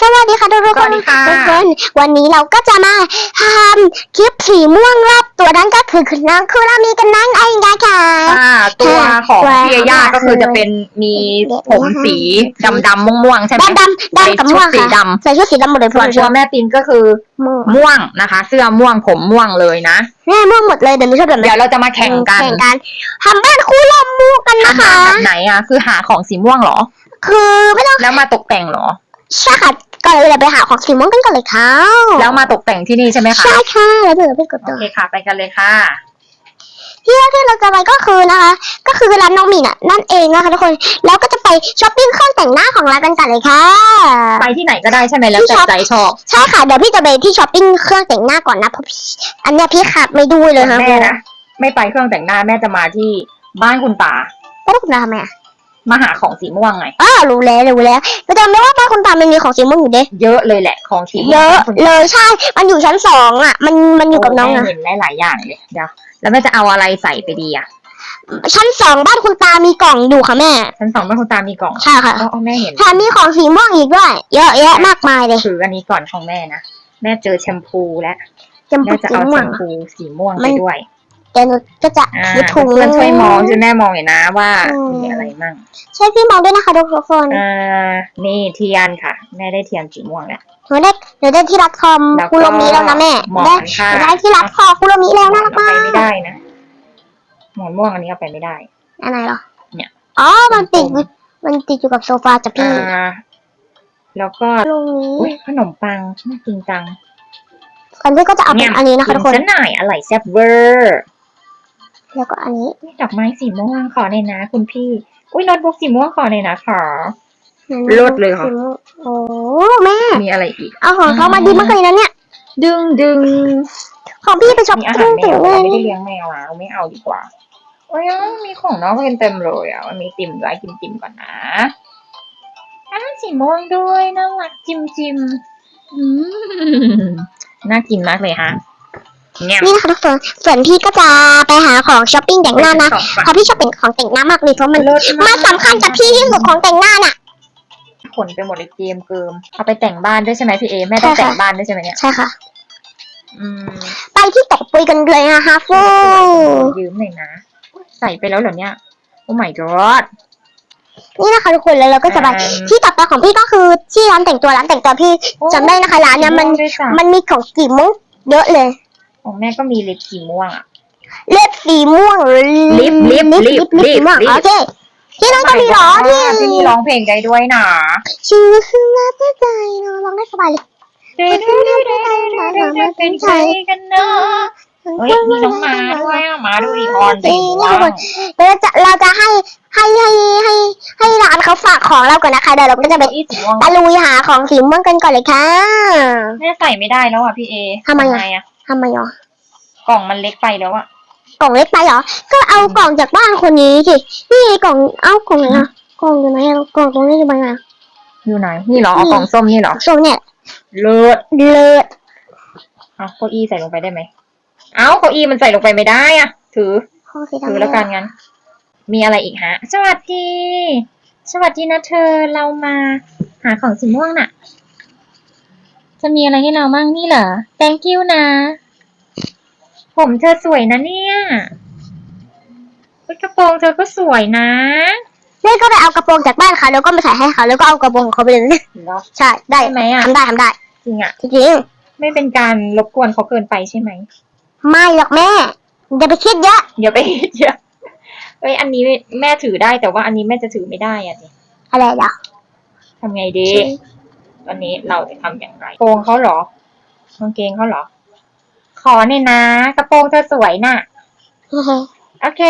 สวัสดีค่ะทุกคนสวัสดีค่ะ ทุกคนวันนี้เราก็จะมาทำคลิปสีม่วงรอบตัวนั้นก็คือคือน้องคุรามีกันนั่งไอ้ไงค่ะอ่าตัวของตัวพี่ย่าก็คือจะเป็นมีผมสีดำดำๆม่วงๆใช่ไหมดำดำดำกับม่วงใส่ชุดสีค่ะดำใส่ชุดสีดำหมดเลยส่วนชตัวอบแม่ปินก็คือม่วงม่วงนะคะ เสื้อม่วงผมม่วงเลยนะแม่ม่วงหมดเลยเดี๋ยวนี้ชอบแบบเดี๋ยวเราจะมาแข่งกันแข่งกันทำบ้านคู่ลมมูกันนะทำคะแบบไหนอะคือหาของสีม่วงเหรอ คือไม่ต้องแล้วมาตกแต่งเหรอ ใช่ค่ะก่อนเลยเราไปหาของสีม่วงกันก่อนเลยค่ะแล้วมาตกแต่งที่นี่ใช่ไหมคะใช่ค่ะแล้วเดี๋ยวไปกดโอตัว เคค่ะ ไปกันเลยค่ะ ที่แรกที่เราจะไปก็คือนะคะ ก็คือร้านน้องหมีน่ะนั่นเองนะคะทุกคนแล้วก็จะไปช้อปปิ้งเครื่องแต่งหน้าของร้านกันก่อนเลยค่ะ ไปที่ไหนก็ได้ใช่ไหมแล้วแต่ใจชอบใช่ค่ะเดี๋ยวพี่จะไปที่ช้อปปิ้งเครื่องแต่งหน้าก่อนนะเพราะพี่อันเนี้ยพี่ขาดไม่ดูเลยค่ะแม่นะ ไม่ไปเครื่องแต่งหน้าแม่จะมาที่บ้านคุณตา แล้วคุณตาทำไมอะ มาหาของสีม่วงไง อ้าวรู้แล้วรู้แล้วแต่จำได้ว่าบ้านคุณตามันมีของสีม่วงอยู่เด้เยอะเลยแหละของสีม่วงเยอะคุณเลยใช่ มันอยู่ชั้นสองอะ มันมันอยู่กับน้องแม่อะเห็นหลายๆอย่างเลยเดี๋ยวแล้วแม่จะเอาอะไรใส่ไปดีอะชั้นสองบ้านคุณตามีกล่องอยู่ค่ะแม่ ชั้นสองแม่คุณตามีกล่องใช่ค่ะอ๋อแม่เห็นแถมมีของสีม่วงอีกด้วย เยอะแยะมากมายเลยถืออันนี้ก่อนของแม่นะแม่เจอแชมพูแล้วจำแม่ปุกจะสีเอาม่แชวงมพูสีม่วงมัไปนด้วย เดี๋ยวหนูก็จะอ่ายึดถุง เพื่อนช่วยมองช่วยแม่มองหน่อยนะว่าอืม มีอะไรมั่งช่วยพี่มองด้วยนะคะทุกคนอ่านี่เทียนค่ะ แม่ได้เทียนสีม่วงแล้ว หนูได้หนูได้ที่รัดคอมแล้วก็คุโรมิแล้วนะแม่หมอนได้ค่ะ หนูได้ที่รัดคอคุโรมิแล้วน่ารักเอามาไปกไม่ได้นะ หมอนม่วงอันนี้เอาไปไม่ได้ อันไหนเหรอเนี่ย อ๋อมันติดอยู่มันติดอยู่กับโซฟาจ้ะพี่อ่า แล้วก็ตรงนี้อุ้ยขนมปังน่ากินจังอันนี้ก็จะเอาเป็นอันนี้นะคะทุกคน ฉันหน่อยอร่อยแซ่บเวอร์ แล้วก็อันนี้นี่ดอกไม้สีม่วงขอในอยนะ คุณพี่ อุ้ยโน้ตบุ๊กสีม่วงขอในอยนะขอเลิศเลยค่ะโอ้แม่ มีอะไรอีก เอาของเขามาดีมากเลยนะเนี่ย ดึงดึงของพี่ไปช้อปมีอาปิ้หารงแมถึงวเลเรายไม่ได้เลี้ยงแมวอะเราไม่เอาดีกว่าโอ้ยมีของน้องเป็นเต็มเลยอะ มันมีติ่มด้วยกินติ่มก่อนนะอ้าวสีม่วงด้วยน่ารักจิมจิมอืมน่ากินมากเลยฮะ เนี่ยนี่นะคะทุกคนส่วนพี่ก็จะไปหาของช้อปปิ้งแต่งหน้านะสองฝั่งเพราะพี่ชอบเป็นของแต่งหน้ามากเลยเพราะมันเลิศมากมันสำคัญกับพี่ที่สุดของแต่งหน้าน่ะ ขนไปหมดเลยเกมเกิมเอาไปแต่งบ้านด้วยใช่ไหมพี่เอแม่ต้องใช่ค่ะ แต่งบ้านด้วยใช่ไหมเนี่ยใช่ค่ะ อืมไปที่ตกปุยกันเลยนะคะฟูยืมหน่อยนะ ใส่ไปแล้วเหรอเนี่ยโอ้ my god นี่นะคะทุกคนแล้วเราก็จะไปอืมที่ต่อไปของพี่ก็คือที่ร้านแต่งตัวร้านแต่งตัวพี่จำได้นะคะร้านเนี้ยมันด้วยจ้ะมันมีของสีม่วงเยอะเลย ของแม่ก็มีลิปสีม่วงอะเล็บสีม่วงลิปลิปลิปลิปสีม่วงลิป โอเคที่นั่นก็มีเหรอที่ที่นี่ร้องเพลงได้ด้วยนะชื่อคือลาเพื่อใจเนาะร้องได้สบายเลยเป็นใครกันเนาะเฮ้ยมีน้องหมาด้วยอะหมาดูดิออนสีม่วงเดี๋ยวเราจะเราจะให้ให้ให้ให้ให้ร้านเขาฝากของเราก่อนนะคะเดี๋ยวเราก็จะไปอีสีม่วงตะลุยหาของสีม่วงกันก่อนเลยค่ะแม่ใส่ไม่ได้แล้วอะพี่เอทำไมอะอะ ทำไมอะกล่องมันเล็กไปแล้วอะกล่องเล็กไปเหรอ ก็เอากล่องจากบ้านคนนี้สิ นี่ไงกล่อง เอากล่องไหนอะกล่องอยู่ไหนอะกล่องตรงนี้อยู่ไหนอะอยู่ไหน นี่เหรอเอากล่องส้มนี่เหรอโซนเนี่ย เลิศเลิศเอาเก้าอี้ใส่ลงไปได้ไหม เอาเก้าอี้มันใส่ลงไปไม่ได้อะถือ ข้อสีดำถือแล้วกันงั้น มีอะไรอีกฮะ สวัสดี สวัสดีนะเธอ เรามาหาของสีม่วงน่ะ จะมีอะไรให้เรามั่งนี่เหรอ thank you นะ ผมเธอสวยนะเนี่ยเฮ้ยกระโปรงเธอก็สวยนะแม่ก็ไปเอากระโปรงจากบ้านเขาแล้วก็มาใส่ให้เขาแล้วก็เอากระโปรงของเขาไปเลยเหรอใช่ได้ได้ไหมอะทำได้ทำได้ จริงอะจริงไม่เป็นการรบกวนเขาเกินไปใช่ไหมๆไม่หรอกแม่อย่าไปคิดเยอะเดี๋ยวไปเดี๋ยวเฮ้ยอันนี้แม่ถือได้แต่ว่าอันนี้แม่จะถือไม่ได้อะสิอะไรเหรอทำไงดี ตอนนี้เราจะทำอย่างไรกระโปรงเขาเหรอกางเกงเขาเหรอ ขอเนี่อยนะ กระโปรงเธอสวยน่ะ โอเค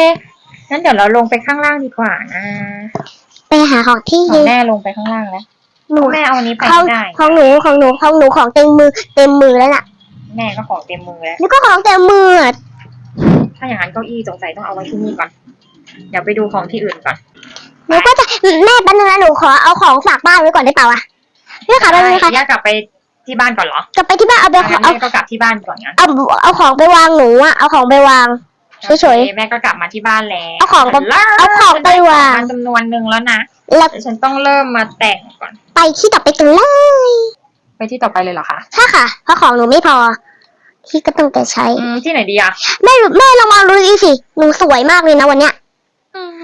งั้นเดี๋ยวเราลงไปข้างล่างดีกว่านะไปหาของที่ขอยืงนแม่ลงไปข้างล่างแล้วหนูแม่เอาอันนี้ไปของไม่ได้ ของหนูของหนูของหนูของเต็มมือเต็มมือแล้วน่ะแม่ก็ของเต็มมือแล้วนี่ก็ของเต็มมืออะถ้าอย่างนั้นเก้าอี้สงสัยต้องเอาไว้ที่นี่ก่อน เดี๋ยวไปดูของที่อื่นก่อน หนูก็จะแม่แป๊บนึงนะหนูขอเอาของฝากบ้านไว้ก่อนได้เปล่าอะ แม่ค่ะแป๊บนึงนะคะย่ากลับไปที่บ้านก่อนเหรอกลับไปที่บ้านเอาไปงั้นเอาแม่ก็กลับที่บ้านก่อนงั้นเอาเอาของไปวางหนูอะเอาของไปวาง เฉยๆโอคแม่ก็กลับมาที่บ้านแล้วเอาของไปเอาของไปวางมาจำนวนหนึ่งแล้วนะแล้วเดี๋ยวฉันต้องเริ่มมาแต่งก่อน ไปที่ต่อไปกันเลยที่ต่อไปเลยเหรอคะใช่ค่ะ เพราะของหนูไม่พอ ที่ก็ต้องแต่ใช้ อืมที่ไหนดีอะแม่แม่ลองมาดูดิสิหนูสวยมากเลยนะวันเนี้ย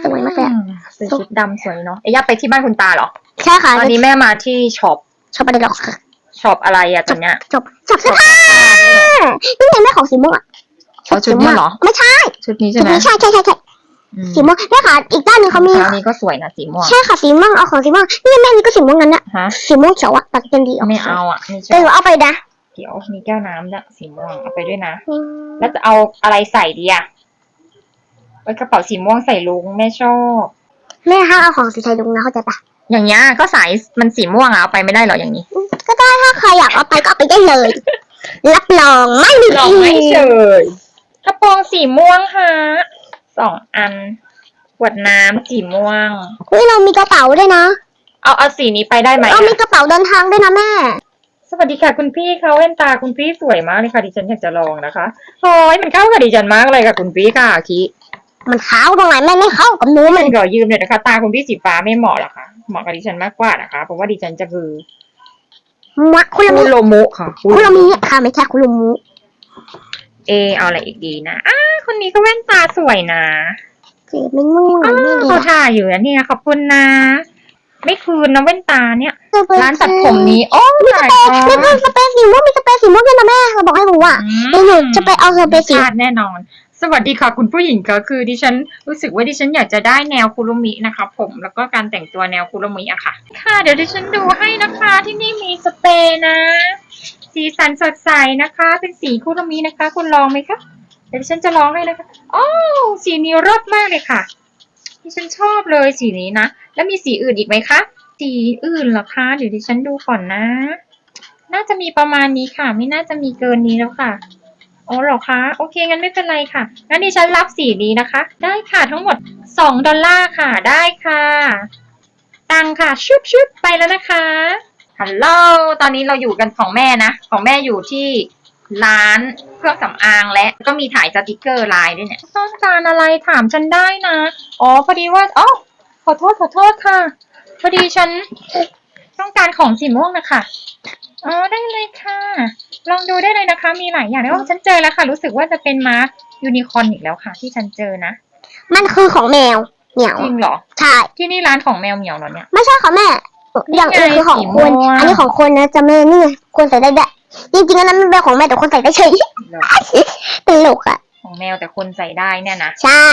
สวยมากเลยอะใส่ชุดดำสวยเนาะเอ้ยย่าไปที่บ้านคุณตาเหรอใช่ค่ะ ตอนนี้แม่มาที่ช็อป ชอบอะไรหรอกค่ะช็อปอะไรอะตอนเนี้ยจบจบเสื้อผ้านี่ไงแม่ของสีม่วงอะเอาชุดนี้เหรอ ไม่ใช่ ชุดนี้ชุใช่ดไหมนี้ใช่ใช่ใช่ใช่อืมสีม่วงแม่ค่ะอีกด้านหนึงเขามีรองเท้านี้ก็สวยนะสีม่วงใช่ค่ะสีม่วงเอาของสีม่วงนี่แม่นี่ก็สีม่วงนั้นอะฮะสีม่วงเขียวอะตัดเป็นดีออกไม่เอาอะนี่แต่หนูเอาไปนะเดี๋ยวมีแก้วน้ำด้วยสีม่วงเอาไปด้วยนะ แล้วจะเอาอะไรใส่ดีอะไว้กระเป๋าสีม่วงใส่ลุงแม่ชอบแม่ห้ามเอาของสีไทยลงนะเข้าใจปะ อย่างเงี้ยก็สายมันสีม่วงอะเอาไปไม่ได้เหรออย่างนี้ ก็ได้ถ้าใครอยากเอาไปก็เอาไปได้เลย รับรองไม่มีลองไม่เฉยกระโปรงสีม่วงฮะสองอันขวดน้ำสีม่วงอุ้ยเรามีกระเป๋าด้วยนะ เอาเอาสีนี้ไปได้ไหมเรามีอะกระเป๋าเดินทางด้วยนะแม่ สวัสดีค่ะคุณพี่เขาแว่นตาคุณพี่สวยมากเลยค่ะดิฉันอยากจะลองนะคะโอ้ยมันเข้ากับดิฉันมากเลยค่ะคุณพี่ค่ะคิ มันขาวตรงไหนแม่ไม่เข้ากับหนูมัมันนขอยืมหน่อยนะคะ ตาคุณพี่สีฟ้าไม่เหมาะหรอคะเหมาะกับดิฉันมากกว่านะคะ เพราะว่าดิฉันจะคือมะคุคุรมิโรมุค่ะ คุรมิค่ะไม่ใช่คุรมุเอเอาอะไรอีกดีนะอ้าคนนี้ก็แว่นตาสวยนะเจ็บไม่ง่วงอ้าไม่ดีเขาถ่ายอยู่นะเนี่ยขอบคุณนะ ไม่คืนนะแว่นตาเนี่ย ร้านตัดผมนี้ โอ้มียสเปรย์มีสเปรย์สีม่วงมีสเปรย์สีม่วงด้วยนะแม่เราบอกให้หนูอะเดี๋ยวหนูจะไปเอาสเปรย์สีพลาดแน่นอน สวัสดีค่ะคุณผู้หญิงก็คือดิฉันรู้สึกว่าดิฉันอยากจะได้แนวคุรุมินะคะ ผมแล้วก็การแต่งตัวแนวคุรุมิอะค่ะ ค่ะ เดี๋ยวดิฉันดูให้นะคะที่นี่มีสเปรย์นะ สีสันสดใสนะคะ เป็นสีคุรุมินะคะ คุณลองไหมคะเดี๋ยวดิฉันจะลองให้นะคะโอ้สีนี้รสมากเลยค่ะดิฉันชอบเลยสีนี้นะแล้วมีสีอื่นอีกไหมคะสีอื่นเหรอคะเดี๋ยวดิฉันดูก่อนนะ น่าจะมีประมาณนี้ค่ะ ไม่น่าจะมีเกินนี้แล้วค่ะ อ๋อเหรอคะ โอเค งั้นไม่เป็นไรค่ะ งั้นดิฉันรับสีนี้นะคะ ได้ค่ะทั้งหมดสองดอลลาร์ค่ะ ได้ค่ะ ตังค่ะ ชุบชุบไปแล้วนะคะ ฮัลโหล ตอนนี้เราอยู่กันของแม่นะ ของแม่อยู่ที่ร้านเครื่องสำอางและก็มีถ่ายสติกเกอร์ลายด้วยเนี่ย ต้องการอะไรถามฉันได้นะ อ๋อ พอดีว่าอ๋อขอโทษขอโทษค่ะ พอดีฉันต้องการของสีม่วงนะคะ อ๋อ ได้เลยค่ะ ลองดูได้เลยนะคะ มีหลายอย่างเลยว่าฉันเจอแล้วค่ะ รู้สึกว่าจะเป็นมาร์คยูนิคอร์นอีกแล้วค่ะ ที่ฉันเจอนะ มันคือของแมวเหมียวจริงเหรอ ใช่ ที่นี่ร้านของแมวเหมียวเหรอเนี่ย ไม่ใช่ค่ะแม่ อย่างอื่นคือของสีม่คววงนอันนี้ของคนนะจะแม่นี่ไงคนใส่ได้ด้วยจริงๆอันนั้นมันเป็นของแม่แต่คนใส่ได้เฉยเหรอตลกอะของแมวแต่คนใส่ได้เนี่ยนะ ใช่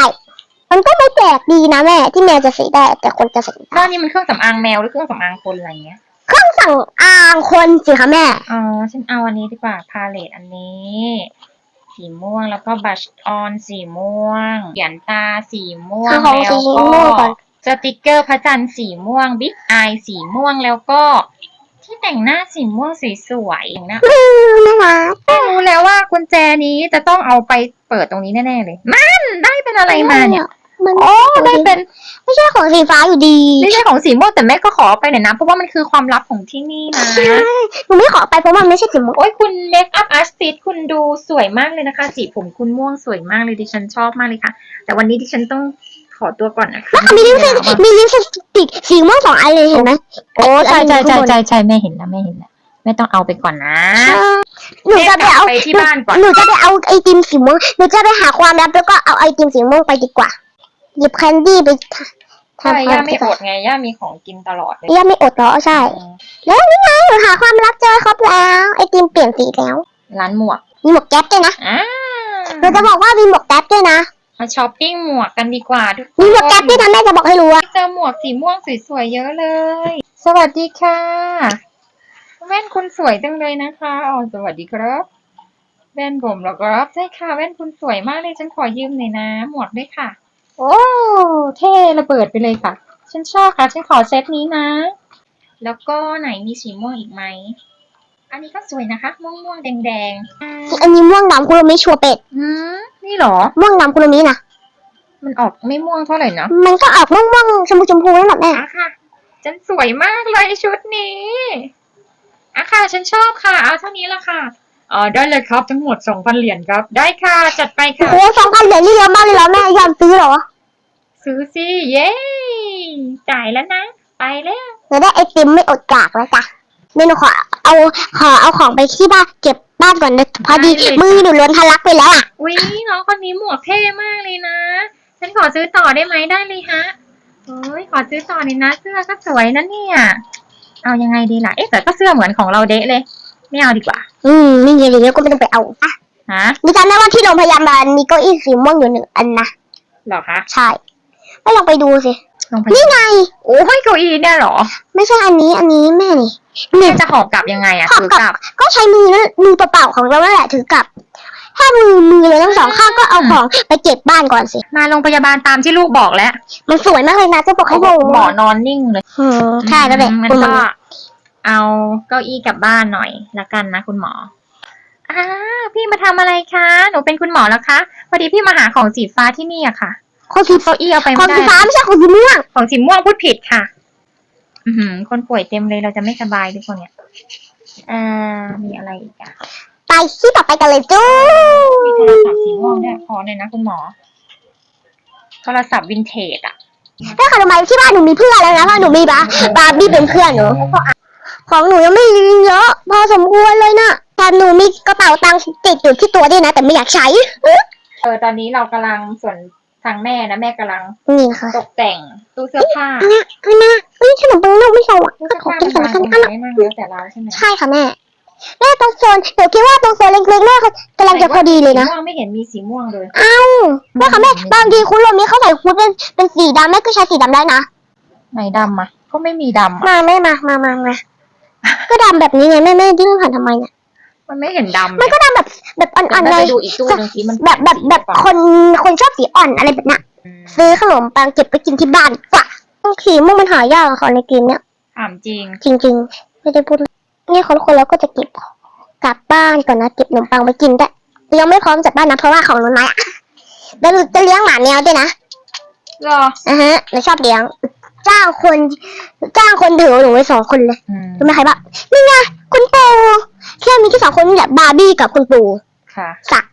มันก็ไม่แปลกดีนะแม่ที่แมวจะใส่ได้ แต่คนจะใส่ไม่ได้แล้วนี่มันเครื่องสำอางแมวหรือเครื่องสำอางคนอะไรเงี้ยเครื่อง สั่งอางคนสิคะแม่ อ๋อ ฉันเอาอันนี้ดีกว่า พาเลตอันนี้ สีม่วงแล้วก็บัชออนสีม่วงเหยียนตาสีม่วงเอาของแล้วสีม่ก็วงก่อน สติกเกอร์พระจันทร์สีม่วง บิ๊กอายสีม่วงแล้วก็ ที่แต่งหน้าสีม่วงสวยๆนะอืมน่ารักรู้แล้วว่ากุญแจนี้จะต้องเอาไปเปิดตรงนี้แน่ๆเลย มันได้เป็นอะไรมาเนี่ย มันโอ้ได้เป็น ไม่ใช่ของสีฟ้าอยู่ดีไม่ใช่ของสีม่วงแต่แม่ก็ขอเอาไปหน่อยนะ เพราะว่ามันคือความลับของที่นี่นะใช่หนูไม่ขอไปเพราะมันไม่ใช่สีม่วงโอ้ยคุณเมคอัพอาร์ติสคุณดูสวยมากเลยนะคะ สีผมคุณม่วงสวยมากเลยดิฉันชอบมากเลยค่ะ แต่วันนี้ดิฉันต้องขอตัวก่อนนะคะมีลิปสติกมีลิปสติกสีม่วงสองอันเลยเห็นไหมโอ้ใช่ใช่ใช่ใช่ใช่แม่เห็นแล้วแม่เห็นแล้วแม่ต้องเอาไปก่อนนะหนูจะไปเอาไปที่บ้านก่อนหนูจะไปเอาไอติมสีม่วงหนูจะไปหาความลับแล้วก็เอาไอติมสีม่วงไปดีกว่า หยิบแคนดี้ไปทใช่ำย่าความไม่อดไงย่ามีของกินตลอดเลยย่าไม่อดเหรอใช่ แล้วนี่ไงหนูหาความลับเจอครบแล้ว ไอติมเปลี่ยนสีแล้ว ร้านหมวก มีหมวกแก๊ปด้วยนะอ่าหนูจะบอกว่ามีหมวกแก๊ปด้วยนะมาช้อปปิ้งหมวกกันดีกว่าทุกคนมีหมวกแก๊ปด้วยนะแม่จะบอกให้รู้ว่าเจอหมวกสีม่วงสวยๆเยอะเลย สวัสดีค่ะแว่นคุณสวยจังเลยนะคะอ๋อสวัสดีครับแว่นผมเหรอครับใช่ค่ะแว่นคุณสวยมากเลยฉันขอยืมหน่อยนะ หมวกด้วยค่ะ โอ้เท่ระเบิดไปเลยค่ะ ฉันชอบค่ะ ฉันขอเซตนี้นะ แล้วก็ไหนมีสีม่วงอีกไหม อันนี้ก็สวยนะคะ ม่วงม่วงๆแดงแดงๆอ่าอันนี้ม่วงดำคุโรมิชัวร์เป็ดอืมนี่เหรอ ม่วงดำคุโรมินะมันออกไม่ม่วงเท่าไหร่นะมันก็ออกม่วงๆชมพูชมพูนั่นแหละแม่อะค่ะ ฉันสวยมากเลยชุดนี้อะค่ะ ฉันชอบค่ะ เอาเท่านี้ละค่ะ อ๋อได้เลยครับทั้งหมดสองพันเหรียญครับ ได้ค่ะจัดไปโอ้ค่ะ โหสองพันเหรียญนี่เยอะมากเลยเหรอแม่ยอมซื้อเหรอซื้อสิเย้จ่ายแล้วนะ ไปแล้วหนูได้ไอติมไม่อดกากแล้วจ้ะเดี๋ยวหนูขอไปเอาขอเอาของไปที่บ้านเก็บบ้านก่อนนะพอดีได้เลย มือหนูล้นทะลักไปแล้วอะอุ้ยน้องคนนี้หมวกเท่มากเลยนะ ฉันขอซื้อต่อได้ไหมได้เลยฮะโอ้ยขอซื้อต่อนี่นะ เสื้อก็สวยนะเนี่ย เอายังไงดีล่ะ เอ๊ะแต่ก็เสื้อเหมือนของเราเดะเลย ไม่เอาดีกว่า อืมไม่มีอะไรแล้วก็ไม่ต้องไปเอาอะฮะดิฉันได้ว่าที่โรงพยาบาลมีเก้าอี้สีม่วงอยู่หนึ่งอันนะเหรอคะใช่ไม่ลองไปดูสิลงไปนี่ไง โอ้ยเก้าอี้เนี่ยเหรอ ไม่ใช่อันนี้อันนี้แม่นี่แม่นี่จะหอบกลับยังไงอะหอบถือกลับกลับก็ใช้มือนั่นมือเปล่าๆของเรานั่นแหละถือกลับ ถ้ามือมือเลยทั้งสองข้างก็เอาของไปเก็บบ้านก่อนสิ มาโรงพยาบาลตามที่ลูกบอกแล้วมันสวยมากเลยนะจะบอกให้ดูหมอนอนนิ่งเลย อืมใช่แล้วแหละมันคุณหมก็อ เอาเก้าอี้กลับบ้านหน่อยละกันนะคุณหมออ่าพี่มาทำอะไรคะ หนูเป็นคุณหมอแล้วคะ พอดีพี่มาหาของสีฟ้าที่นี่อะค่ะคนสีเก้าอี้เอาไปคไม่นได้สีฟ้าไม่ใช่คนสีม่วง ของสีม่วงพูดผิดค่ะ อือหือ คนป่วยเต็มเลยเราจะไม่สบายทุกคนเนี่ยเอ่อมีอะไรอีกอะไปที่ต่อไปกันเลยจู้มีโทรศัพท์สีม่วงด้วยขอหน่อยนะคุณหมอ โทรศัพท์วินเทจอะถ้าขนมไม้ที่บ้านหนูมีเพื่อนแล้วนะเพราะหนูมีบาบาร์บี้เป็นเพื่อนหนู ของหนูยังไม่เยอะพอสมควรเลยนะแต่หนูมีกระเป๋าตังค์ติดอยู่ที่ตัวด้วยนะ แต่ไม่อยากใช้เออตอนนี้เรากำลังส่วนทางแม่นะแม่กำลังนี่นะคะตกแต่งตู้เสื้อผ้าอันนี้อันนี้เฮ้ยขนมปังนอกไม่สว่างตู้ก็เสื้อขอผ้ากินมันก่อนวางละตกันรงอะไหนมั่งแล้วแต่เราใช่ไหมใช่ค่ะแม่แม่ตรงโซนหนูคิดว่าตรงโซนเล็กๆแม่เขากำลังจะพอดีเลยนะสีม่วงไม่เห็นมีสีม่วงเลยเอ้าแม่ค่ะแม่บางทีคุณลมนี้เขาใส่คุดเป็นเป็นสีดำแม่ก็ใช้สีดำได้นะไหนดำอะก็ไม่มีดำอะมาแม่มามามามา ก็ดำแบบนี้ไงแม่แม่ดิ้นผ่านทำไมเนี่ยมันไม่เห็นดำมันก็ดำแบบแบบอ่อนๆเลเลยยไปดูอีกตู้หนึงสิมันแบบแบบแบบคนคนชอบสีอ่อนอะไรแบบเนี้ยอืมซื้อขนมปังเก็บไปกินที่บ้านดีกว่าสีม่วงมันหายากอะของในเกมเนี้ยถามจริง จริงๆ ไม่ได้พูดเนี่ยคนคนแล้วก็จะเก็บกลับบ้านก่อนนะเก็บขนมปังไปกินแต่ยังไม่พร้อมจากบ้านนะเพราะว่าของหนูน้อยอะแล้วหนูจะเลี้ยงหมาแมวด้วยนะเหรอ อะฮะหนูชอบเลี้ยง จ้างคน จ้างคนถือหนูไว้สองคนเลยอืมรู้ไหมใครบ้างนี่ไงคุณปู่แค่มีแค่สองคนนี่แหละบาร์บี้กับคุณปู่ค่ะ สัก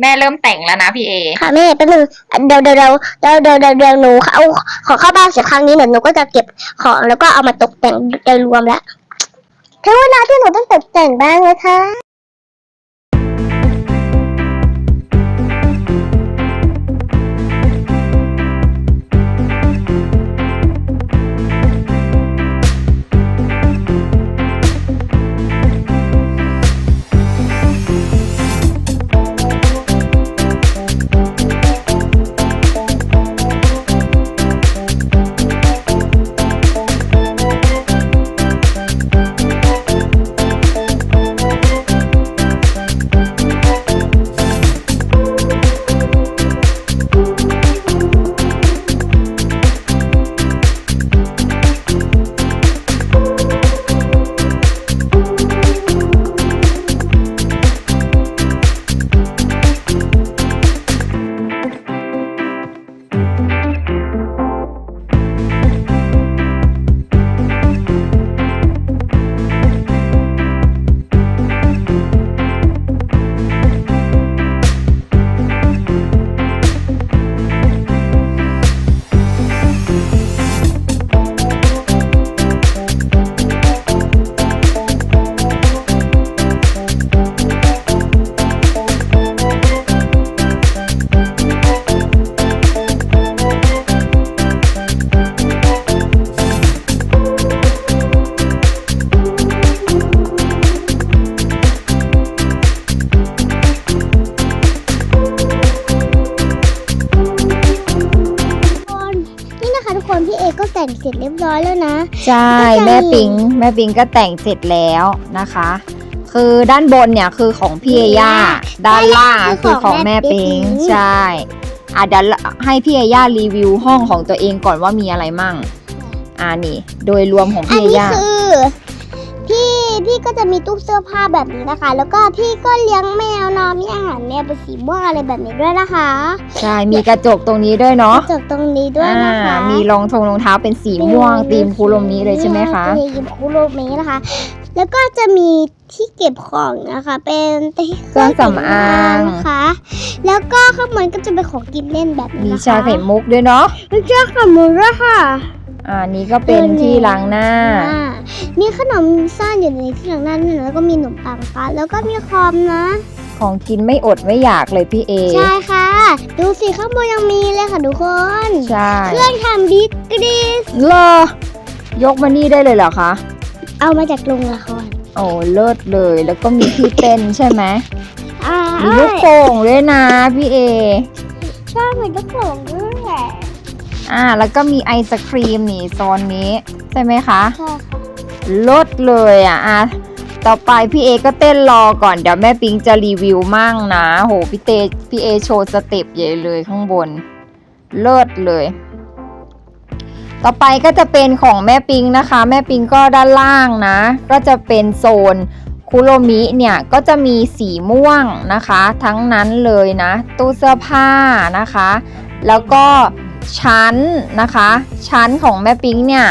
แม่เริ่มแต่งแล้วนะพี่เอ ค่ะแม่แป๊บนึงเดี๋ยวเดี๋ยวเดี๋ยวเดี๋ยวเดี๋ยวเดี๋ยวเดี๋ยวหนูเอาของเข้าบ้านเสร็จครั้งนี้เดี๋ยวหนูก็จะเก็บของแล้วก็เอามาตกแต่งโดยรวมแล้วถึงเวลาที่หนูต้องตกแต่งบ้างแล้วค่ะ แต่งเสร็จเรียบร้อยแล้วนะ ใช่ก็จะมีแม่ปิงแม่ปิงก็แต่งเสร็จแล้วนะคะ คือด้านบนเนี่ยคือของพี่เอย่าด้านล่างคือของแม่ปิงใช่อะเดี๋ยวให้พี่เอย่ารีวิวห้องของตัวเองก่อนว่ามีอะไรมั่งอ่านี่ โดยรวมของอันพี่เอย่านี้คือ พี่พี่ก็จะมีตู้เสื้อผ้าแบบนี้นะคะ แล้วก็พี่ก็เลี้ยงแมวนอนมีอาหารแมวเป็นสีม่วงอะไรแบบนี้ด้วยนะคะใช่มีกระจกตรงนี้ด้วยเนาะกระจกตรงนี้ด้วยนะคะอ่ามีรองทงรองเท้าเป็นสีม่วงธีมคูโรมิเลยใช่ไหมคะธีมคูโรมินะคะ แล้วก็จะมีที่เก็บของนะคะ เป็นที่เครื่องสำอาง นะคะ แล้วก็ข้างบนก็จะเป็นของกินเล่นแบบนี้มีนะคะชาไข่มุกด้วยเนาะ มีชาไข่มุกด้วยค่ะ อ่านี่ก็เป็นที่ล้างหน้าอ่ามีขนมซ่อนอยู่ในเครื่องนั้นด้วยนะแล้วก็มีขนมปังค่ะ แล้วก็มีคอมนะ ของกินไม่อดไม่อยากเลยพี่เอ ใช่ค่ะ ดูสิข้างบนยังมีเลยค่ะทุกคน ใช่ เครื่องทำบิ๊กกรีสเลอยกมานี่ได้เลยเหรอคะ เอามาจากโรงละคร โอ้เลิศเลย แล้วก็มีที่เต้นใช่ไหมอ่ามีลูกโป่งด้วยนะพี่เอชอบเหมือนลูกโป่งด้วย อ่า แล้วก็มีไอศครีมนี่โซนนี้ ใช่ไหมคะใช่ค่ะลดเลยอะอะต่อไปพี่เอก็เต้นรอก่อน เดี๋ยวแม่ปิงจะรีวิวมั่งนะ โหพี่เตพี่เอโชว์สเต็ปใหญ่เลยข้างบน เลิศเลย ต่อไปก็จะเป็นของแม่ปิงนะคะ แม่ปิงก็ด้านล่างนะ ก็จะเป็นโซนคุโรมิเนี่ยก็จะมีสีม่วงนะคะ ทั้งนั้นเลยนะ ตู้เสื้อผ้านะคะ แล้วก็ ชั้นนะคะ ชั้นของแม่ปิ๊งเนี่ย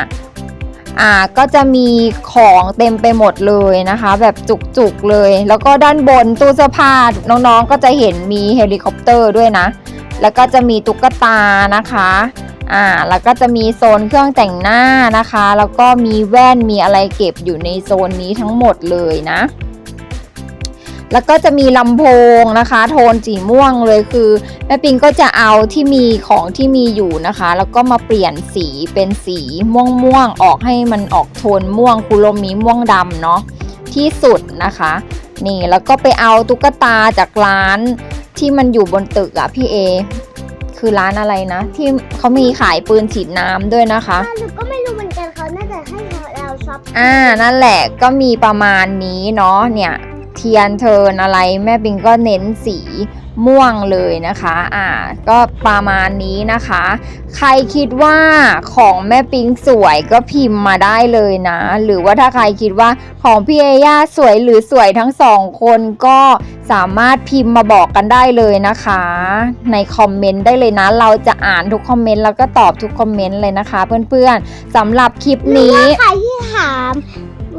อ่าก็จะมีของเต็มไปหมดเลยนะคะ แบบจุกๆเลย แล้วก็ด้านบนตู้เสื้อผ้าน้องๆก็จะเห็นมีเฮลิคอปเตอร์ด้วยนะ แล้วก็จะมีตุ๊กตานะคะอ่าแล้วก็จะมีโซนเครื่องแต่งหน้านะคะ แล้วก็มีแว่นมีอะไรเก็บอยู่ในโซนนี้ทั้งหมดเลยนะ แล้วก็จะมีลำโพงนะคะ โทนสีม่วงเลยคือแม่ปิงก็จะเอาที่มีของที่มีอยู่นะคะ แล้วก็มาเปลี่ยนสีเป็นสีม่วงม่วงๆออกให้มันออกโทนม่วงคุโรมิม่วงดำเนาะที่สุดนะคะ นี่แล้วก็ไปเอาตุ๊กตาจากร้านที่มันอยู่บนตึกอะพี่เอ คือร้านอะไรนะ ที่เขามีขายปืนฉีดน้ำด้วยนะคะหนูก็ไม่รู้เหมือนกันเขาน่าจะให้เราช็อปอ่านั่นแหละก็มีประมาณนี้เนาะเนี่ย เทียนเทินอะไรแม่ปิงก็เน้นสีม่วงเลยนะคะ อ่า ก็ประมาณนี้นะคะ ใครคิดว่าของแม่ปิงสวยก็พิมพ์มาได้เลยนะ หรือว่าถ้าใครคิดว่าของพี่เอย่าสวยหรือสวยทั้งสองคนก็สามารถพิมพ์มาบอกกันได้เลยนะคะ ในคอมเมนต์ได้เลยนะ เราจะอ่านทุกคอมเมนต์แล้วก็ตอบทุกคอมเมนต์เลยนะคะ เพื่อนๆสำหรับคลิปนี้ใครที่ถาม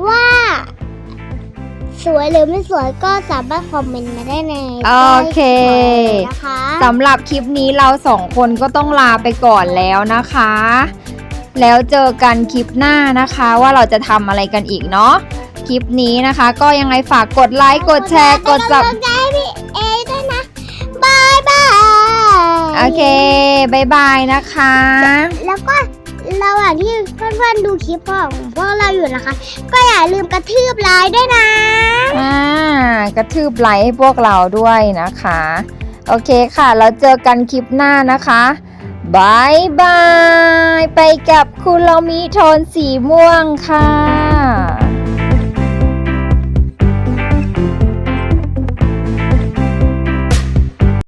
ว่า สวยหรือไม่สวยก็สามารถคอมเมนต์มาได้ในโอเค ใต้คลิปนะคะสำหรับคลิปนี้เราสองคนก็ต้องลาไปก่อนแล้วนะคะ แล้วเจอกันคลิปหน้านะคะว่าเราจะทำอะไรกันอีกเนาะ คลิปนี้นะคะ ก็ยังไงฝากกดไลค์กดแชร์กดสับ เป็นกำลังใจให้พี่เอด้วยนะบายบายโอเคบายบายนะคะ แล้วก็ ระหว่างที่เพื่อนๆดูคลิปของพวกเราอยู่นะคะ ก็อย่าลืมกระทืบไลค์ด้วยนะอ่ากระทืบไลค์ให้พวกเราด้วยนะคะ โอเคค่ะ เราเจอกันคลิปหน้านะคะบายบาย ไปกับคุณเรามีโทนสีม่วงค่ะ